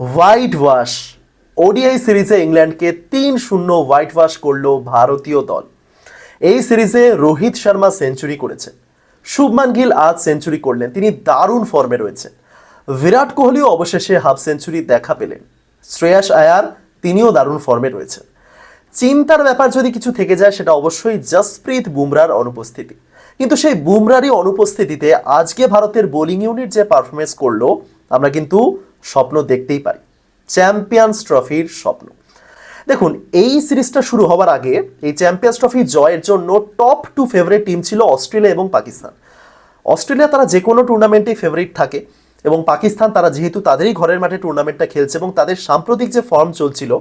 White wash ODI সিরিজে ইংল্যান্ডকে তিন শূন্য হোয়াইট ওয়াশ করল ভারতীয় দল। এই সিরিজে রোহিত শর্মা সেঞ্চুরি করেছে। শুভমান গিল আজ সেঞ্চুরি করলেন। তিনি দারুণ ফর্মে রয়েছেন। বিরাট কোহলিও অবশেষে হাফ সেঞ্চুরি দেখা পেলেন। শ্রেয়াস আয়ার, তিনিও দারুণ ফর্মে রয়েছেন। চিন্তার ব্যাপার যদি কিছু থেকে যায়, সেটা অবশ্যই জসপ্রীত বুমরার অনুপস্থিতি। কিন্তু সেই বুমরারই অনুপস্থিতিতে আজকে ভারতের বোলিং ইউনিট যে পারফরমেন্স করল, আমরা কিন্তু স্বপ্ন দেখতেই পারি। চ্যাম্পিয়ন্স ট্রফির স্বপ্ন। দেখুন, এই সিরিজটা শুরু হওয়ার আগে এই চ্যাম্পিয়ন্স ট্রফি জয়ের জন্য টপ টু ফেভারিট টিম ছিল অস্ট্রেলিয়া এবং পাকিস্তান। অস্ট্রেলিয়া তারা যে কোনো টুর্নামেন্টেই ফেভারিট থাকে এবং পাকিস্তান তারা যেহেতু তাদেরই ঘরের মাঠে টুর্নামেন্টটা খেলছে এবং তাদের সাম্প্রতিক যে ফর্ম চলছিল,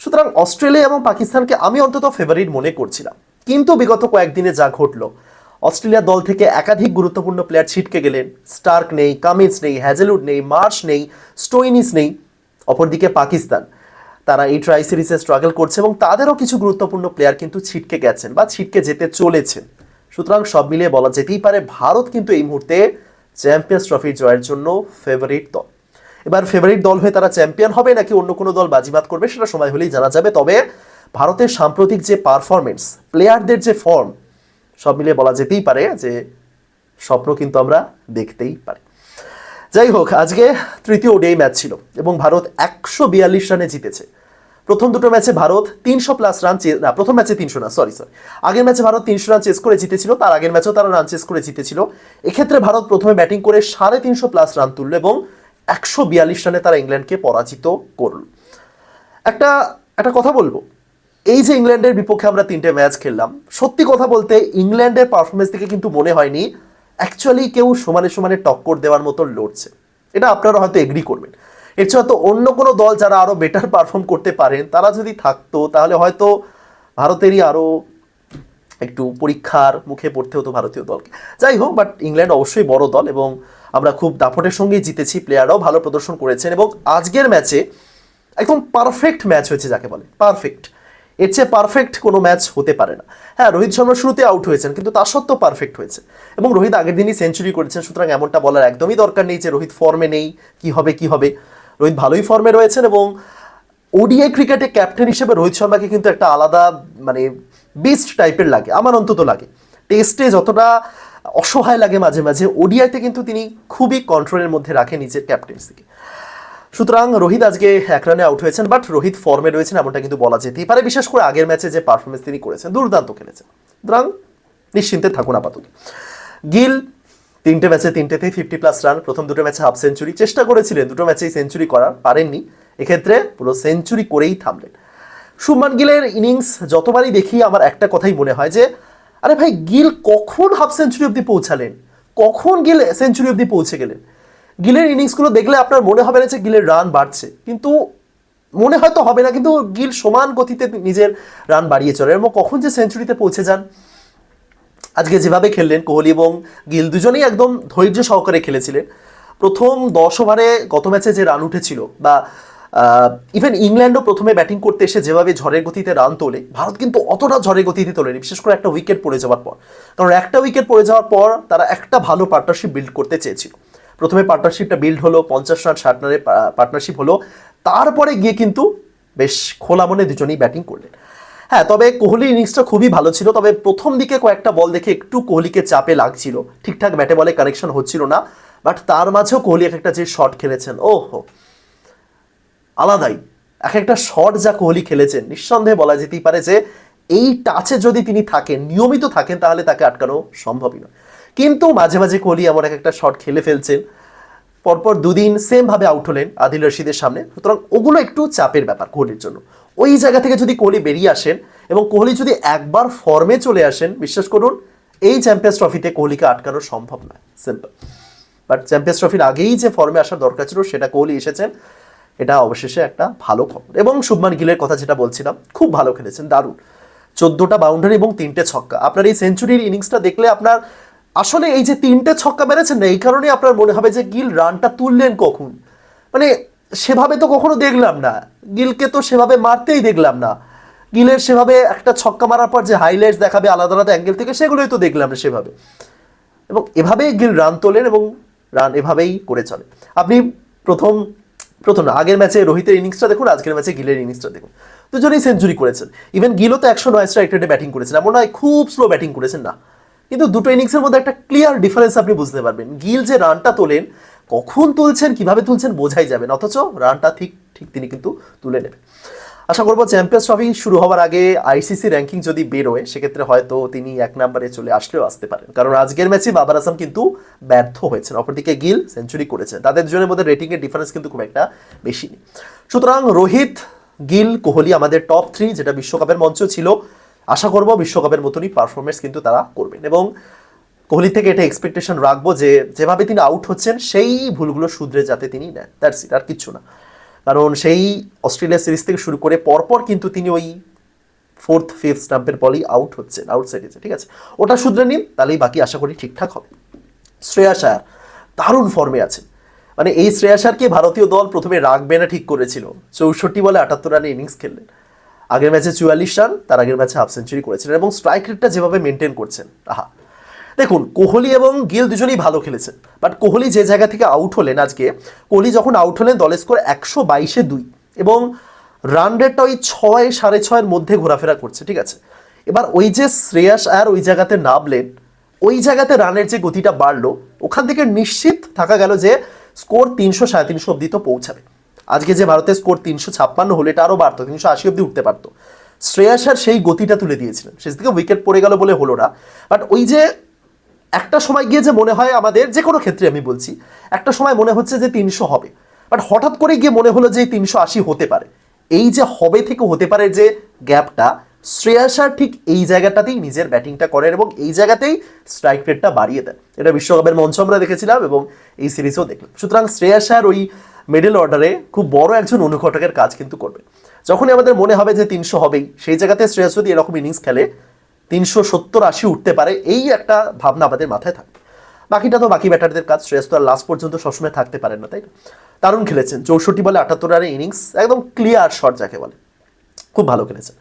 সুতরাং অস্ট্রেলিয়া এবং পাকিস্তানকে আমি অন্তত ফেভারিট মনে করছিলাম। কিন্তু বিগত কয়েকদিনে যা ঘটলো অস্ট্রেলিয়া দল থেকে একাধিক গুরুত্বপূর্ণ প্লেয়ার ছিটকে গেলেন। স্টার্ক নেই, কামিন্স নেই, হ্যাজেলউড নেই, মার্শ নেই, স্টোইনিস নেই, অপরদিকে পাকিস্তান। তারা এই ট্রাই সিরিজে স্ট্রাগল করছে এবং তাদেরও কিছু গুরুত্বপূর্ণ প্লেয়ার কিন্তু ছিটকে গেছেন বা ছিটকে যেতে চলেছেন। সুতরাং সব মিলিয়ে বলা যেতেই পারে ভারত কিন্তু এই মুহূর্তে চ্যাম্পিয়ন্স ট্রফি জয়ের জন্য ফেভারিট দল। এবার ফেভারিট দল হয়ে তারা চ্যাম্পিয়ন হবে নাকি অন্য কোনো দল বাজিমাত করবে সেটা সময় হলেই জানা যাবে, তবে ভারতের সাম্প্রতিক যে পারফরমেন্স প্লেয়ারদের যে ফর্ম সব মিলিয়ে বলা যেতেই পারে যে স্বপ্ন কিন্তু আমরা দেখতেই পারি। যাই হোক, আজকে তৃতীয় ওডিআই ম্যাচ ছিল এবং ভারত একশো বিয়াল্লিশ রানে জিতেছে। প্রথম দুটো ম্যাচে ভারত তিনশো প্লাস রান না, প্রথম ম্যাচে তিনশো না সরি সরি আগের ম্যাচে ভারত তিনশো রান চেস করে জিতেছিল, তার আগের ম্যাচেও তারা রান চেস করে জিতেছিল। এক্ষেত্রে ভারত প্রথমে ব্যাটিং করে সাড়ে তিনশো প্লাস রান তুলল এবং একশো বিয়াল্লিশ রানে তারা ইংল্যান্ডকে পরাজিত করল। একটা একটা কথা বলব। এই যে ইংল্যান্ডের বিপক্ষে আমরা তিনটে ম্যাচ খেললাম, সত্যি কথা বলতে ইংল্যান্ডের পারফরমেন্স থেকে কিন্তু মনে হয়নি অ্যাকচুয়ালি কেউ সমানে সমানে টক্কর দেওয়ার মতো লড়ছে। এটা আপনারা হয়তো এগ্রি করবেন। এর চেয়ে হয়তো অন্য কোনো দল যারা আরও বেটার পারফর্ম করতে পারেন, তারা যদি থাকতো, তাহলে হয়তো ভারতেরই আরও একটু পরীক্ষার মুখে পড়তে হতো ভারতীয় দলকে। যাই হোক বাট ইংল্যান্ড অবশ্যই বড় দল এবং আমরা খুব দাপটের সঙ্গেই জিতেছি প্লেয়াররাও ভালো প্রদর্শন করেছেন এবং আজকের ম্যাচে একদম পারফেক্ট ম্যাচ হয়েছে যাকে বলে পারফেক্ট এর চেয়ে পারফেক্ট কোনো ম্যাচ হতে পারে না। হ্যাঁ রোহিত শর্মা শুরুতে আউট হয়েছেন, কিন্তু তার সত্ত্বেও পারফেক্ট হয়েছে। এবং রোহিত আগের দিনই সেঞ্চুরি করেছেন, সুতরাং এমনটা বলার একদমই দরকার নেই যে রোহিত ফর্মে নেই, কি হবে কি হবে। রোহিত ভালোই ফর্মে রয়েছেন এবং ওডিআই ক্রিকেটে ক্যাপ্টেন হিসেবে রোহিত শর্মাকে কিন্তু একটা আলাদা মানে বেস্ট টাইপের লাগে, আমার অন্তত লাগে। টেস্টে যতটা অসহায় লাগে মাঝে মাঝে ওডিআইতে কিন্তু তিনি খুবই কন্ট্রোলের মধ্যে রাখেন নিজের ক্যাপ্টেন্সিকে সুতরাং রোহিত আজকে এক রানে আউট হয়েছেন বাট রোহিত ফর্মে রয়েছেন এমনটা কিন্তু বলা যেতেই পারে, বিশেষ করে আগের ম্যাচে যে পারফরমেন্স তিনি করেছেন, দুর্দান্ত খেলেছেন। সুতরাং নিশ্চিন্তে থাকুন আপাতত। গিল তিনটে ম্যাচে তিনটেতেই ফিফটি প্লাস রান প্রথম দুটো ম্যাচে হাফ সেঞ্চুরি চেষ্টা করেছিলেন, দুটো ম্যাচেই সেঞ্চুরি করার, পারেননি। এক্ষেত্রে পুরো সেঞ্চুরি করেই থামলেন। শুভমান গিলের ইনিংস যতবারই দেখি আমার একটা কথাই মনে হয় যে, আরে ভাই, গিল কখন হাফ সেঞ্চুরি অবধি পৌঁছালেন? কখন গিল সেঞ্চুরি অবধি পৌঁছে গেলেন? গিলের ইনিংসগুলো দেখলে আপনার মনে হবে না যে গিলের রান বাড়ছে। কিন্তু মনে হয়তো হবে না, কিন্তু গিল সমান গতিতে নিজের রান বাড়িয়ে চলে। এবং কখন যে সেঞ্চুরিতে পৌঁছে যান। আজকে যেভাবে খেললেন কোহলি এবং গিল, দুজনেই একদম ধৈর্য সহকারে খেলেছিলেন। প্রথম দশ ওভারে গত ম্যাচে যে রান উঠেছিল বা ইভেন ইংল্যান্ডও প্রথমে ব্যাটিং করতে এসে যেভাবে ঝড়ের গতিতে রান তোলে, ভারত কিন্তু অতটা ঝড়ের গতিতে তোলেনি, বিশেষ করে একটা উইকেট পড়ে যাওয়ার পর। কারণ একটা উইকেট পড়ে যাওয়ার পর তারা একটা ভালো পার্টনারশিপ বিল্ড করতে চেয়েছিল। প্রথমে পার্টনারশিপটা বিল্ড হলো, পঞ্চাশ রান ষাট রানের পার্টনারশিপ হলো। তারপরে গিয়ে কিন্তু বেশ খোলা মনে দুজনেই ব্যাটিং করলেন। হ্যাঁ তবে কোহলির ইনিংসটা খুবই ভালো ছিল, তবে প্রথম দিকে কয়েকটা বল দেখে একটু কোহলিকে চাপে লাগছিল। ঠিকঠাক ব্যাটে বলে কানেকশন হচ্ছিল না বাট তার মাঝেও কোহলি এক একটা যে শট খেলেছেন ও হো আলাদাই। এক একটা শট যা কোহলি খেলেছেন, নিঃসন্দেহে বলা যেতেই পারে যে, এই টাচে যদি তিনি থাকেন, নিয়মিত থাকেন, তাহলে তাকে আটকানো সম্ভবই নয়। কিন্তু মাঝে মাঝে কোহলি এমন এক একটা শট খেলে ফেলছেন। পরপর দুদিন সেমভাবে আউট হলেন আদিল রশিদের সামনে। সুতরাং ওগুলো একটু চাপের ব্যাপার কোহলির জন্য। ওই জায়গা থেকে যদি কোহলি বেরিয়ে আসেন এবং কোহলি যদি একবার ফর্মে চলে আসেন, বিশ্বাস করুন, এই চ্যাম্পিয়ন্স ট্রফিতে কোহলিকে আটকানো সম্ভব নয়। সিম্পল বাট চ্যাম্পিয়ন্স ট্রফির আগেই যে ফর্মে আসার দরকার ছিল, সেটা কোহলি এসেছেন। এটা অবশেষে একটা ভালো খবর। এবং শুভমান গিলের কথা যেটা বলছিলাম, খুব ভালো খেলেছেন, দারুণ। চোদ্দোটা বাউন্ডারি এবং তিনটে ছক্কা। আপনার এই সেঞ্চুরির ইনিংসটা দেখলে আপনার আসলে এই যে তিনটে ছক্কা মেরেছেন না, এই কারণে আপনার মনে হবে যে গিল রানটা তুললেন কখন? মানে সেভাবে তো কখনো দেখলাম না। গিলকে তো সেভাবে মারতেই দেখলাম না। গিলের সেভাবে একটা ছক্কা মারার পর যে হাইলাইটস দেখাবে আলাদা আলাদা অ্যাঙ্গেল থেকে, সেগুলোই তো দেখলাম না সেভাবে। এবং এভাবেই গিল রান তোলেন এবং রান এভাবেই করে চলে আপনি প্রথম প্রথম আগের ম্যাচে রোহিতের ইনিংসটা দেখুন, আজকের ম্যাচে গিলের ইনিংসটা দেখুন। দুজনেই সেঞ্চুরি করেছেন। ইভেন গিলও তো একশো নয় স্ট্রাইক রেটে ব্যাটিং করেছেন। এমন নয়, খুব স্লো ব্যাটিং করেছেন না। কিন্তু দুটো ইনিংসের মধ্যে একটা ক্লিয়ার ডিফারেন্স আপনি বুঝতে পারবেন। গিল যে রানটা তোলেন, কখন তুলছেন, কীভাবে তুলছেন বোঝাই যাবেন অথচ রানটা ঠিক ঠিক তিনি কিন্তু তুলে নেবেন। আশা করব চ্যাম্পিয়ন্স ট্রফি শুরু হওয়ার আগে আইসিসি র্যাঙ্কিং যদি বেরোয়, সেক্ষেত্রে হয়তো তিনি এক নম্বরে চলে আসলেও আসতে পারেন। কারণ আজকের ম্যাচে বাবার আসাম কিন্তু ব্যর্থ হয়েছেন। অপরদিকে গিল সেঞ্চুরি করেছেন। তাদের দুজনের মধ্যে রেটিংয়ের ডিফারেন্স কিন্তু খুব একটা বেশি নেই। সুতরাং রোহিত, গিল, কোহলি আমাদের টপ থ্রি যেটা বিশ্বকাপের মঞ্চ ছিল। আশা করব বিশ্বকাপের মতনই পারফরমেন্স কিন্তু তারা করবেন। এবং কোহলি থেকে এটা এক্সপেকটেশন রাখব যে, যেভাবে তিনি আউট হচ্ছেন, সেই ভুলগুলো শুধরে যাতে তিনি নেন। দ্যাটস ইট আর কিচ্ছু না। কারণ সেই অস্ট্রেলিয়া সিরিজ থেকে শুরু করে পরপর কিন্তু তিনি ওই ফোর্থ ফিফথ স্টাম্পের বলেই আউট হচ্ছেন আউট আউটসাইডে ঠিক আছে? ওটা শুধরে নিন, তাহলেই বাকি আশা করি ঠিকঠাক হবে। শ্রেয়া আয়ার দারুণ ফর্মে আছে মানে এই শ্রেয়া আয়ারকে ভারতীয় দল প্রথমে রাখবে না ঠিক করেছিল। চৌষট্টি বলে আটাত্তর রানে ইনিংস খেললেন। আগের ম্যাচে চুয়াল্লিশ রান, তার আগের ম্যাচে হাফ সেঞ্চুরি করেছিলেন এবং স্ট্রাইক রেটটা যেভাবে মেনটেন করছেন, আহা। দেখুন, কোহলি এবং গিল দুজনেই ভালো খেলেছেন বাট কোহলি যে জায়গা থেকে আউট হলেন আজকে, কোহলি যখন আউট হলেন, দলের স্কোর একশো বাইশে দুই এবং রান রেটটা ওই ছয়, সাড়ে ছয়ের মধ্যে ঘোরাফেরা করছে, ঠিক আছে? এবার ওই যে শ্রেয়াস আর ওই জায়গাতে নামলেন, ওই জায়গাতে রানের যে গতিটা বাড়লো, ওখান থেকে নিশ্চিত থাকা গেল যে স্কোর তিনশো, সাড়ে তিনশো অব্দি তো পৌঁছাবে। আজকে যে ভারতের স্কোর তিনশো ছাপ্পান্ন হলে, এটা আরও বাড়তো, তিনশো আশি অব্দি উঠতে পারতো। শ্রেয়াস আর সেই গতিটা তুলে দিয়েছিলেন। শেষ দিকে উইকেট পড়ে গেল বলে হলো না। বাট ওই যে একটা সময় গিয়ে যে মনে হয় আমাদের, যে কোনো ক্ষেত্রে আমি বলছি, একটা সময় মনে হচ্ছে যে তিনশো হবে। বাট হঠাৎ করে গিয়ে মনে হলো যে তিনশো আশি হতে পারে। এই যে হবে থেকে হতে পারে যে গ্যাপটা শ্রেয়াসার ঠিক এই জায়গাটাতেই নিজের ব্যাটিংটা করেন এবং এই জায়গাতেই স্ট্রাইক রেটটা বাড়িয়ে দেন। এটা বিশ্বকাপের মঞ্চ আমরা দেখেছিলাম এবং এই সিরিজেও দেখলাম। সুতরাং শ্রেয়াসার ওই মিডল অর্ডারে খুব বড় একজন অনুঘটকের কাজ কিন্তু করবে। যখনই আমাদের মনে হবে যে তিনশো হবেই, সেই জায়গাতে শ্রেয়াস যদি এরকম ইনিংস খেলে, তিনশো সত্তর আশি উঠতে পারে, এই একটা ভাবনা আমাদের মাথায় থাকবে। বাকিটা তো বাকি ব্যাটারদের কাজ, শ্রেয়স তো আর লাস্ট পর্যন্ত সবসময় থাকতে পারেন না, তাই না? দারুণ খেলেছেন, চৌষট্টি বলে আটাত্তর রানের ইনিংস একদম ক্লিয়ার শট যাকে বলে। খুব ভালো খেলেছেন।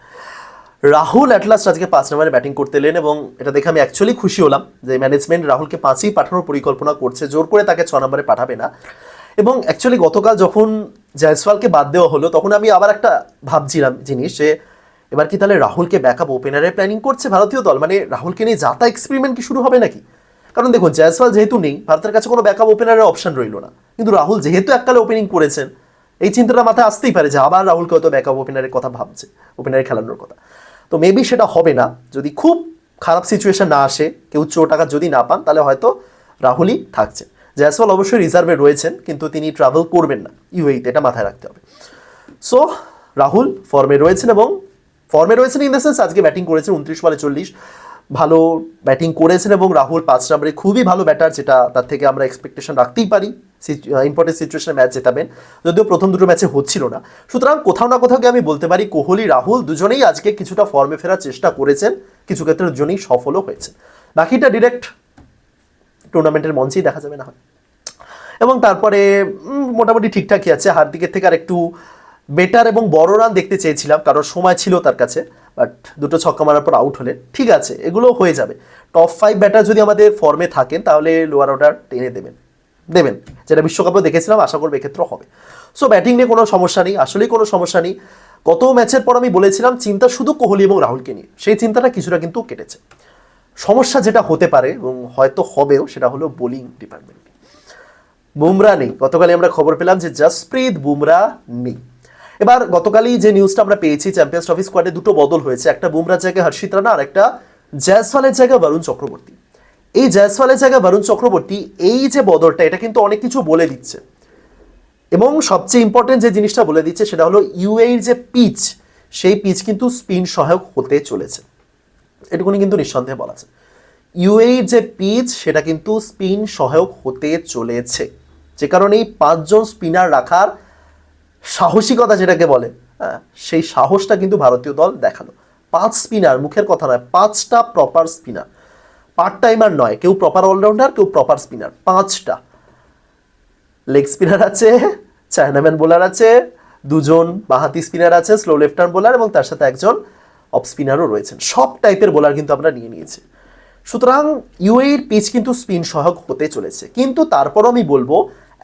রাহুল অ্যাটলাস্ট আজকে পাঁচ নম্বরে ব্যাটিং করতে এলেন এবং এটা দেখে আমি অ্যাকচুয়ালি খুশি হলাম যে ম্যানেজমেন্ট রাহুলকে পাঁচই পাঠানোর পরিকল্পনা করছে, জোর করে তাকে ছ নম্বরে পাঠাবে না। এবং অ্যাকচুয়ালি গতকাল যখন জয়সওয়ালকে বাদ দেওয়া হলো, তখন আমি আবার একটা ভাবছিলাম জিনিস যে, এবার কি তাহলে রাহুলকে ব্যাকআপ ওপেনারে প্ল্যানিং করছে ভারতীয় দল? মানে রাহুলকে নিয়ে যাতা এক্সপেরিমেন্ট কি শুরু হবে নাকি? কারণ দেখুন, জয়সওয়াল যেহেতু নেই, ভারতের কাছে কোনো ব্যাকআপ ওপেনারের অপশন রইল না। কিন্তু রাহুল যেহেতু এককালে ওপেনিং করেছেন, এই চিন্তাটা মাথায় আসতেই পারে যে আবার রাহুলকে হয়তো ব্যাকআপ ওপেনারের কথা ভাবছে ওপেনারে খেলানোর কথা। তো মেবি সেটা হবে না। যদি খুব খারাপ সিচুয়েশন না আসে, কেউ চোট টাকা যদি না পান, তাহলে হয়তো রাহুলই থাকছেন। জয়সওয়াল অবশ্যই রিজার্ভে রয়েছেন, কিন্তু তিনি ট্রাভেল করবেন না। ইউএইতে এটা মাথায় রাখতে হবে। সো রাহুল ফর্মে রয়েছেন এবং ফর্মে রয়েছেন ইন দ্য সেন্স আজকে ব্যাটিং করেছেন উনত্রিশ বলে চল্লিশ। ভালো ব্যাটিং করেছেন এবং রাহুল পাঁচ নম্বরে খুবই ভালো ব্যাটার যেটা তার থেকে আমরা এক্সপেকটেশন রাখতেই পারি। ইম্পর্টেন্ট সিচুয়েশনে ম্যাচ জেতাবেন। যদিও প্রথম দুটো ম্যাচে হচ্ছিল না। সুতরাং কোথাও না কোথাও আমি বলতে পারি, কোহলি, রাহুল দুজনেই আজকে কিছুটা ফর্মে ফেরার চেষ্টা করেছেন। কিছু ক্ষেত্রে দুজনেই সফলও হয়েছে। বাকিটা ডিরেক্ট টুর্নামেন্টের মঞ্চেই দেখা যাবে না এবং তারপরে মোটামুটি ঠিকঠাকই আছে। হার্দিকের থেকে আর একটু বেটার এবং বড় রান দেখতে চেয়েছিলাম, কারণ সময় ছিল তার কাছে বাট দুটো ছক্কা মারার পর আউট হলেন ঠিক আছে এগুলো হয়ে যাবে। টপ ফাইভ ব্যাটার যদি আমাদের ফর্মে থাকেন, তাহলে লোয়ার অর্ডার টেনে দেবেন। দেবেন, যেটা বিশ্বকাপেও দেখেছিলাম, আশা করব এক্ষেত্রে হবে। সো ব্যাটিং নিয়ে কোনো সমস্যা নেই, আসলেই কোনো সমস্যা নেই। গত ম্যাচের পর আমি বলেছিলাম, চিন্তা শুধু কোহলি এবং রাহুলকে নিয়ে। সেই চিন্তাটা কিছুটা কিন্তু কেটেছে। সমস্যা যেটা হতে পারে, এবং হয়তো হবেও, সেটা হলো বোলিং ডিপার্টমেন্ট বুমরা নেই। গতকালই আমরা খবর পেলাম যে জসপ্রীত বুমরা নেই। এবার গতকালই যে নিউজটা আমরা পেয়েছি চ্যাম্পিয়ন্স ট্রফি স্কোয়াডে দুটো বদল হয়েছে। একটা বুমরার জায়গায় হর্ষিত রানা, আর একটা জয়সওয়ালের জায়গায় বরুণ চক্রবর্তী। এই জয়সওয়ালের জায়গায় বরুণ চক্রবর্তী, এই যে বদলটা, এটা কিন্তু অনেক কিছু বলে দিচ্ছে। এবং সবচেয়ে ইম্পর্টেন্ট যে জিনিসটা বলে দিচ্ছে, সেটা হলো ইউএর যে পিচ সেই পিচ কিন্তু স্পিন সহায়ক হতে চলেছে। এটুকুনি কিন্তু নিঃসন্দেহে বলা আছে। ইউএই যে পিচ, সেটা কিন্তু স্পিন সহায়ক হতে চলেছে। যে কারণে এই পাঁচজন স্পিনার রাখার সাহসিকতা যেটাকে বলে হ্যাঁ সেই সাহসটা কিন্তু ভারতীয় দল দেখাল। পাঁচ স্পিনার, মুখের কথা নয়, পাঁচটা প্রপার স্পিনার পার্ট টাইমার নয়, কেউ প্রপার অলরাউন্ডার কেউ প্রপার স্পিনার পাঁচটা। লেগ স্পিনার আছে চায়নাম্যান বোলার আছে, দুজন বাহাতি স্পিনার আছে স্লো লেফট আর্ম বোলার এবং তার সাথে একজন অফ স্পিনারও রয়েছেন। সব টাইপের বোলার কিন্তু আমরা নিয়ে নিয়েছি। সুতরাং ইউএর পিচ কিন্তু স্পিন সহায়ক হতে চলেছে। কিন্তু তারপরও আমি বলব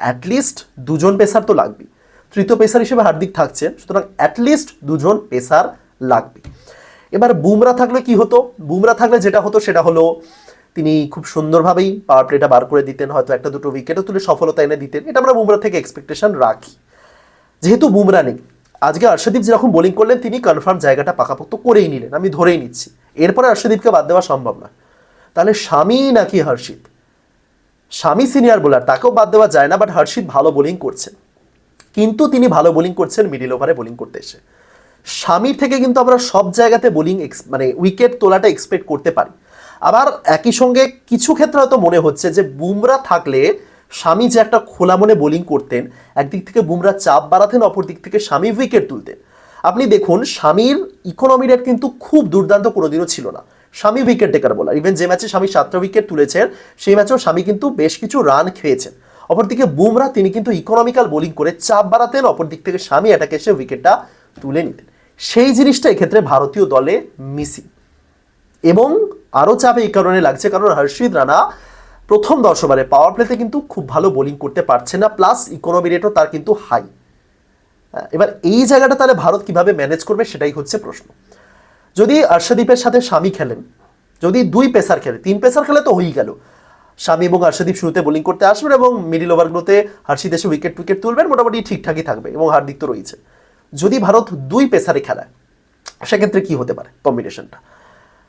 অ্যাটলিস্ট দুজন পেসার তো লাগবে তৃতীয় পেসার হিসেবে হার্দিক থাকছে, সুতরাং অ্যাটলিস্ট দুজন পেসার লাগবে এবার বুমরা থাকলে কি হতো? বুমরা থাকলে যেটা হতো সেটা হলো, তিনি খুব সুন্দরভাবেই পাওয়ার প্লেটা বার করে দিতেন, হয়তো একটা দুটো উইকেটও তুলে সফলতা এনে দিতেন। এটা আমরা বুমরা থেকে এক্সপেকটেশন রাখি। যেহেতু বুমরা নেই আজকে অর্ষদীপ যেরকম বোলিং করলেন, তিনি কনফার্ম জায়গাটা পাকাপোক্ত করেই নিলেন। আমি ধরেই নিচ্ছি। এরপরে অর্ষদীপকে বাদ দেওয়া সম্ভব না। তাহলে স্বামী নাকি হর্ষিত? স্বামী সিনিয়র বোলার তাকেও বাদ দেওয়া যায় না বাট হর্ষিত ভালো বোলিং করছেন কিন্তু তিনি ভালো বোলিং করছেন মিডিল ওভারে বোলিং করতে এসে। স্বামীর থেকে কিন্তু আমরা সব জায়গাতে বোলিং মানে উইকেট তোলাটা এক্সপেক্ট করতে পারি। আবার একই সঙ্গে কিছু ক্ষেত্রে হয়তো মনে হচ্ছে যে বুমরা থাকলে স্বামী যে একটা খোলা মনে বোলিং করতেন, একদিক থেকে বুমরা চাপ বাড়াতেন অপর দিক থেকে স্বামী উইকেট তুলতেন। আপনি দেখুন, স্বামীর ইকোনমি রেট কিন্তু খুব দুর্দান্ত কোনোদিনও ছিল না। স্বামী উইকেট টেকার বলার ইভেন যে ম্যাচে স্বামী সাতটা উইকেট তুলেছেন, সেই ম্যাচেও স্বামী কিন্তু বেশ কিছু রান খেয়েছেন। অপরদিকে বুমরা, তিনি কিন্তু ইকোনমিক্যাল বোলিং করে চাপ বাড়াতেন অপর দিক থেকে স্বামী অ্যাটাকে এসে উইকেটটা তুলে নিতেন। সেই জিনিসটা এক্ষেত্রে ভারতীয় দলে মিসিং এবং আরও চাপ এই কারণে লাগছে, কারণ হর্ষিত রানা প্রথম দশ ওভারে পাওয়ার প্লেতে কিন্তু খুব ভালো বোলিং করতে পারছে না প্লাস ইকোনমি রেটও তার কিন্তু হাই এবার এই জায়গাটা তাহলে ভারত কীভাবে ম্যানেজ করবে সেটাই হচ্ছে প্রশ্ন। যদি অর্ষদীপের সাথে স্বামী খেলেন, যদি দুই পেসার খেলে, তিন পেসার খেলে তো হয়েই গেল। স্বামী এবং হর্ষদীপ শুরুতে বোলিং করতে আসবেন এবং মিডিল ওভারগুলোতে হর্ষিত এসে উইকেট উইকেট তুলবেন, মোটামুটি ঠিকঠাকই থাকবে এবং হার্দিক তো রয়েছে। যদি ভারত দুই পেসারে খেলায়, সেক্ষেত্রে কি হতে পারে কম্বিনেশনটা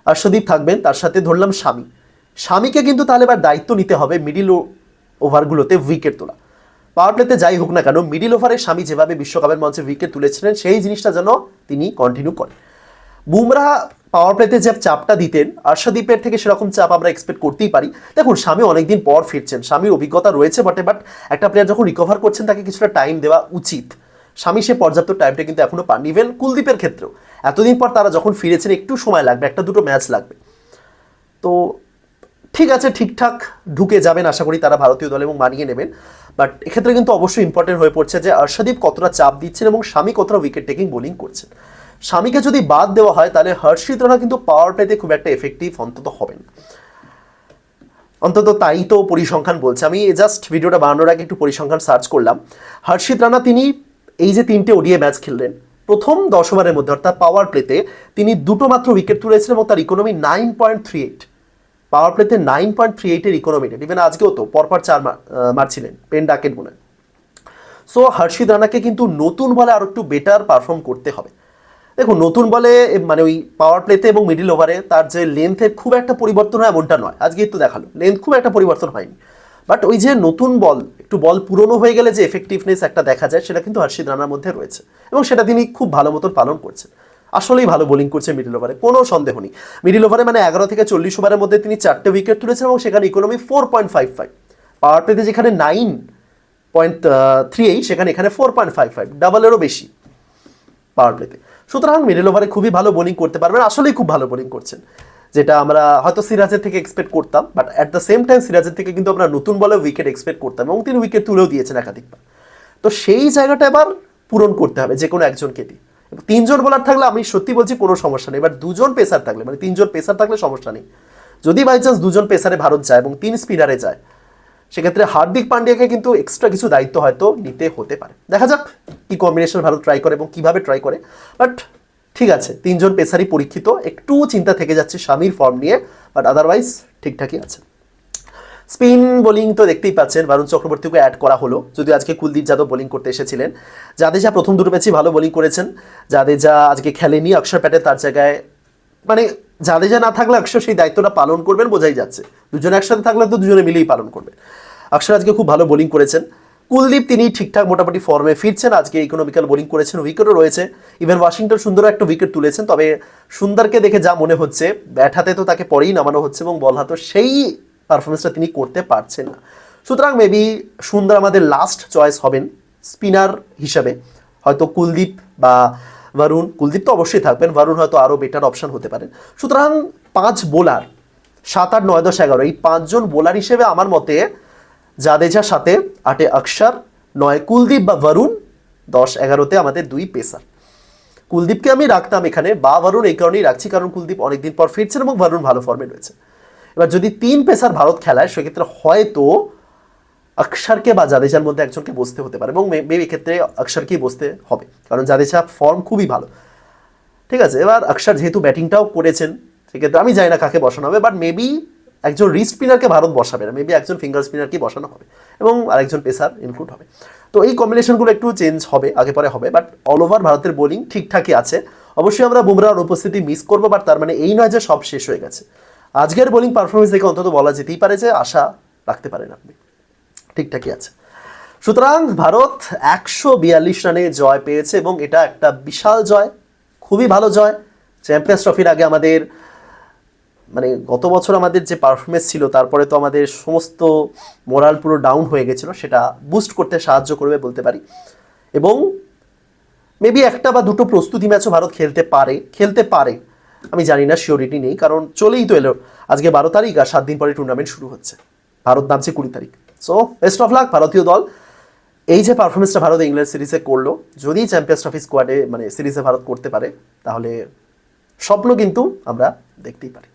হর্ষদীপ থাকবেন, তার সাথে ধরলাম স্বামী। স্বামীকে কিন্তু তাহলে এবার দায়িত্ব নিতে হবে মিডিল ওভারগুলোতে উইকেট তোলা। পাওয়ার প্লেতে যাই হোক না কেন মিডিল ওভারে স্বামী যেভাবে বিশ্বকাপের মঞ্চে উইকেট তুলেছিলেন, সেই জিনিসটা যেন তিনি কন্টিনিউ করেন। বুমরা পাওয়ার প্লেতে যে চাপটা দিতেন, আর্শাদীপের থেকে সেরকম চাপ আমরা এক্সপেক্ট করতেই পারি। দেখুন, স্বামী অনেকদিন পর ফিরছেন, স্বামীর অভিজ্ঞতা রয়েছে বটে বাট একটা প্লেয়ার যখন রিকভার করছেন, তাকে কিছুটা টাইম দেওয়া উচিত। স্বামী সে পর্যাপ্ত টাইমটা কিন্তু এখনও পান ইভেন কুলদীপের ক্ষেত্রেও। এতদিন পর তারা যখন ফিরেছেন, একটু সময় লাগবে, একটা দুটো ম্যাচ লাগবে। তো ঠিক আছে, ঠিকঠাক ঢুকে যাবেন, আশা করি তারা ভারতীয় দল এবং মানিয়ে নেবেন। বাট এক্ষেত্রে কিন্তু অবশ্যই ইম্পর্টেন্ট হয়ে পড়ছে যে অর্ষদীপ কতটা চাপ দিচ্ছেন এবং স্বামী কতটা উইকেট টেকিং বোলিং করছেন। স্বামীকে যদি বাদ দেওয়া হয়, তাহলে হর্ষিত রানা কিন্তু পাওয়ার প্লেতে খুব একটা এফেক্টিভ অন্তত হবেন। অন্তত তাই তো পরিসংখ্যান বলছে। আমি জাস্ট ভিডিওটা বানানোর আগে একটু পরিসংখ্যান সার্চ করলাম। হর্ষিত রানা তিনি এই যে তিনটে ওডিএ ম্যাচ খেললেন, প্রথম দশ ওভারের মধ্যে, অর্থাৎ পাওয়ার প্লেতে তিনি দুটো মাত্র উইকেট তুলেছিলেন এবং তার economy nine point three eight power প্লেতে নাইন পয়েন্ট থ্রি এইটের ইকোনমি রেট ইভেন আজকেও তো, পরপর চার মারছিলেন পেন ডাকেট বলে সো হর্ষিত রানাকে কিন্তু নতুন বলে আরও একটু বেটার পারফর্ম করতে হবে। দেখুন, নতুন বলে মানে ওই পাওয়ার প্লেতে এবং মিডিল ওভারে তার যে লেন্থের খুব একটা পরিবর্তন হয় এমনটা নয়। আজকে একটু দেখাল লেন্থ খুব একটা পরিবর্তন হয়নি। বাট ওই যে নতুন বল, একটু বল পুরনো হয়ে গেলে যে এফেক্টিভনেস একটা দেখা যায়, সেটা কিন্তু হর্ষিত রানার মধ্যে রয়েছে। এবং সেটা তিনি খুব ভালো মতন পালন করছেন। আসলেই ভালো বোলিং করছে মিডিল ওভারে কোনো সন্দেহ নেই। মিডিল ওভারে মানে এগারো থেকে চল্লিশ ওভারের মধ্যে তিনি চারটে উইকেট তুলেছেন এবং সেখানে economy four point five five power প্লেতে যেখানে নাইন পয়েন্ট থ্রি এইট সেখানে এখানে ফোর পয়েন্ট ফাইভ ফাইভ ডাবলেরও বেশি পাওয়ার প্লেতে সুতরাং মিডল ওভারে খুবই ভালো বোলিং করতে পারবেন, আসলেই খুব ভালো বোলিং করছেন। যেটা আমরা হয়তো সিরাজের থেকে এক্সপেক্ট করতাম but at the same time সিরাজের থেকে কিন্তু আমরা নতুন বলে উইকেট এক্সপেক্ট করতাম এবং তিনি উইকেট তুলেও দিয়েছেন একাধিকবার। তো সেই জায়গাটা এবার পূরণ করতে হবে যে কোনো একজনকে দিয়ে। তিনজন বোলার থাকলে আমি সত্যি বলছি কোনো সমস্যা নেই। এবার দুজন পেসার থাকলে মানে তিনজন পেসার থাকলে সমস্যা নেই। যদি বাই চান্স দুজন পেসারে ভারত যায় এবং তিন স্পিনারে যায়, সেক্ষেত্রে হার্দিক পান্ডিয়াকে কিন্তু এক্সট্রা কিছু দায়িত্ব হয়তো নিতে হতে পারে। দেখা যাক কি কম্বিনেশন ভারত ট্রাই করে এবং কীভাবে ট্রাই করে। বাট ঠিক আছে, তিনজন পেসারই পরীক্ষিত। একটু চিন্তা থেকে যাচ্ছে স্বামীর ফর্ম নিয়ে বাট আদারওয়াইজ ঠিকঠাকই আছে। স্পিন বোলিং তো দেখতেই পাচ্ছেন, বরুণ চক্রবর্তীকে অ্যাড করা হলো। যদি আজকে কুলদীপ যাদব বোলিং করতে এসেছিলেন। জাদেজা প্রথম দুটো ম্যাচই ভালো বোলিং করেছেন। জাদেজা আজকে খেলেনি, অক্ষর প্যাটেল তার জায়গায় মানে জাদেজা না থাকলে অক্ষর সেই দায়িত্বটা পালন করবেন বোঝাই যাচ্ছে। দুজনে একসাথে থাকলে তো দুজনে মিলেই পালন করবেন। অক্ষর আজকে খুব ভালো বোলিং করেছেন। কুলদীপ তিনি ঠিকঠাক মোটামুটি ফর্মে ফিরছেন, আজকে ইকোনমিক্যাল বোলিং করেছেন উইকেটও রয়েছে। ইভেন ওয়াশিংটন সুন্দর একটা উইকেট তুলেছেন, তবে সুন্দরকে দেখে যা মনে হচ্ছে, ব্যাট হাতে তো তাকে পরেই নামানো হচ্ছে এবং বল হাতে সেই পারফরমেন্সটা তিনি করতে পারছেন না। সুতরাং মেবি সুন্দর আমাদের লাস্ট চয়েস হবেন স্পিনার হিসাবে। হয়তো কুলদীপ বা বরুণ কুলদীপ তো অবশ্যই থাকবেন বরুণ হয়তো আরও বেটার অপশন হতে পারেন সুতরাং পাঁচ বোলার সাত, আট, নয়, দশ, এগারো, এই পাঁচজন বোলার হিসেবে আমার মতে জাদেজার সাথে আটে অক্ষর, নয় কুলদীপ বা বরুণ দশ, এগারোতে আমাদের দুই পেসার কুলদীপকে আমি রাখতাম এখানে, বা বরুণ এই কারণেই রাখছি, কারণ কুলদীপ অনেকদিন পর ফিরছেন এবং বরুণ ভালো ফর্মে রয়েছে। এবার যদি তিন পেসার ভারত খেলায়, সেক্ষেত্রে হয়তো অক্ষরকে বা জাদেজার মধ্যে একজনকে বসতে হতে পারে এবং মেবি ক্ষেত্রে অক্ষরকেই বসতে হবে। কারণ জাদেজা ফর্ম খুবই ভালো। ঠিক আছে, এবার অক্ষর যেহেতু ব্যাটিংটাও করেছেন, সেক্ষেত্রে আমি জানি না কাকে বসানো হবে বাট মেবি একজন রিস্ট স্পিনারকে ভারত বসাবে না মেবি একজন ফিঙ্গার স্পিনারকে বসানো হবে এবং আরেকজন পেসার ইনক্লুড হবে। তো এই কম্বিনেশনগুলো একটু চেঞ্জ হবে, আগে পরে হবে বাট অল ওভার ভারতের বোলিং ঠিকঠাকই আছে। অবশ্যই আমরা বুমরার উপস্থিতি মিস করব বাট তার মানে এই নয় যে সব শেষ হয়ে গেছে। আজকের বোলিং পারফরমেন্স দেখে অন্তত বলা যেতেই পারে যে আশা রাখতে পারেন আপনি। ঠিকঠাকই আছে। সুতরাং ভারত একশো বিয়াল্লিশ রানে জয় পেয়েছে এবং এটা একটা বিশাল জয়, খুবই ভালো জয়। চ্যাম্পিয়ন্স ট্রফির আগে আমাদের মানে গত বছর আমাদের যে পারফরমেন্স ছিল, তারপরে তো আমাদের সমস্ত মোরাল পুরো ডাউন হয়ে গেছিল, সেটা বুস্ট করতে সাহায্য করবে বলতে পারি। এবং মেবি একটা বা দুটো প্রস্তুতি ম্যাচও ভারত খেলতে পারে খেলতে পারে। আমি জানি না শিওরিটি নেই, কারণ চলেই তো এলো। আজকে বারো তারিখ আর সাত দিন পরে টুর্নামেন্ট শুরু হচ্ছে। ভারত নামছে কুড়ি তারিখ। সো বেস্ট অফ লাক ভারতীয় দল। এই যে পারফরমেন্সটা ভারত ইংল্যান্ড সিরিজে করল, যদি চ্যাম্পিয়ন্স ট্রফি স্কোয়াডে মানে সিরিজে ভারত করতে পারে, তাহলে স্বপ্ন কিন্তু আমরা দেখতেই পারি।